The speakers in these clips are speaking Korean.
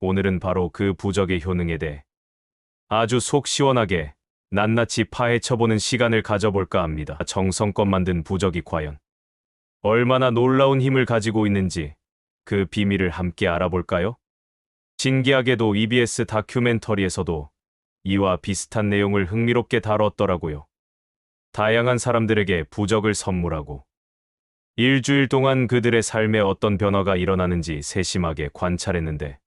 오늘은 바로 그 부적의 효능에 대해 아주 속 시원하게 낱낱이 파헤쳐보는 시간을 가져볼까 합니다. 정성껏 만든 부적이 과연 얼마나 놀라운 힘을 가지고 있는지 그 비밀을 함께 알아볼까요? 신기하게도 EBS 다큐멘터리에서도 이와 비슷한 내용을 흥미롭게 다뤘더라고요. 다양한 사람들에게 부적을 선물하고 일주일 동안 그들의 삶에 어떤 변화가 일어나는지 세심하게 관찰했는데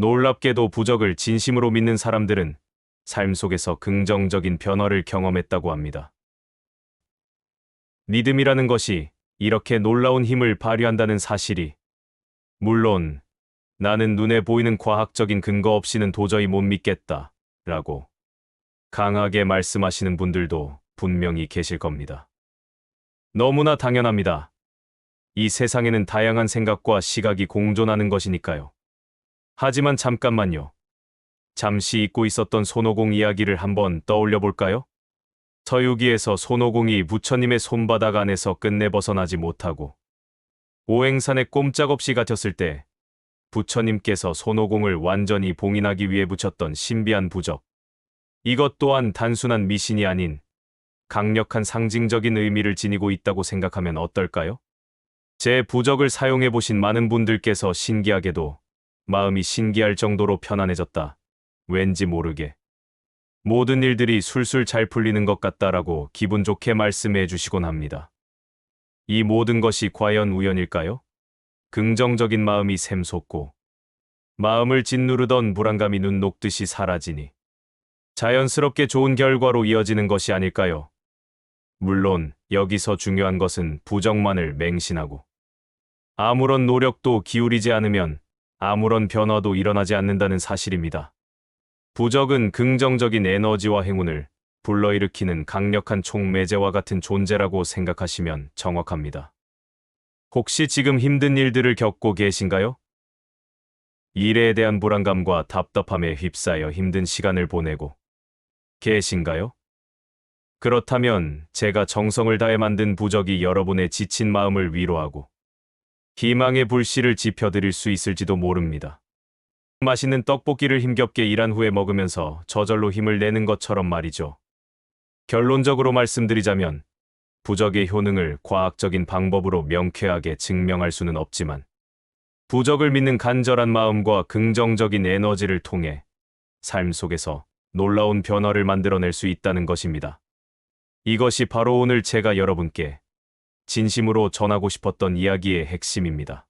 놀랍게도 부적을 진심으로 믿는 사람들은 삶 속에서 긍정적인 변화를 경험했다고 합니다. 믿음이라는 것이 이렇게 놀라운 힘을 발휘한다는 사실이 물론 나는 눈에 보이는 과학적인 근거 없이는 도저히 못 믿겠다 라고 강하게 말씀하시는 분들도 분명히 계실 겁니다. 너무나 당연합니다. 이 세상에는 다양한 생각과 시각이 공존하는 것이니까요. 하지만 잠깐만요. 잠시 잊고 있었던 손오공 이야기를 한번 떠올려 볼까요? 서유기에서 손오공이 부처님의 손바닥 안에서 끝내 벗어나지 못하고 오행산에 꼼짝없이 갇혔을 때 부처님께서 손오공을 완전히 봉인하기 위해 붙였던 신비한 부적. 이것 또한 단순한 미신이 아닌 강력한 상징적인 의미를 지니고 있다고 생각하면 어떨까요? 제 부적을 사용해 보신 많은 분들께서 신기하게도 마음이 신기할 정도로 편안해졌다. 왠지 모르게. 모든 일들이 술술 잘 풀리는 것 같다라고 기분 좋게 말씀해 주시곤 합니다. 이 모든 것이 과연 우연일까요? 긍정적인 마음이 샘솟고 마음을 짓누르던 불안감이 눈 녹듯이 사라지니 자연스럽게 좋은 결과로 이어지는 것이 아닐까요? 물론 여기서 중요한 것은 부정만을 맹신하고 아무런 노력도 기울이지 않으면 아무런 변화도 일어나지 않는다는 사실입니다. 부적은 긍정적인 에너지와 행운을 불러일으키는 강력한 총매제와 같은 존재라고 생각하시면 정확합니다. 혹시 지금 힘든 일들을 겪고 계신가요? 일에 대한 불안감과 답답함에 휩싸여 힘든 시간을 보내고 계신가요? 그렇다면 제가 정성을 다해 만든 부적이 여러분의 지친 마음을 위로하고 희망의 불씨를 지펴드릴 수 있을지도 모릅니다. 맛있는 떡볶이를 힘겹게 일한 후에 먹으면서 저절로 힘을 내는 것처럼 말이죠. 결론적으로 말씀드리자면 부적의 효능을 과학적인 방법으로 명쾌하게 증명할 수는 없지만 부적을 믿는 간절한 마음과 긍정적인 에너지를 통해 삶 속에서 놀라운 변화를 만들어낼 수 있다는 것입니다. 이것이 바로 오늘 제가 여러분께 진심으로 전하고 싶었던 이야기의 핵심입니다.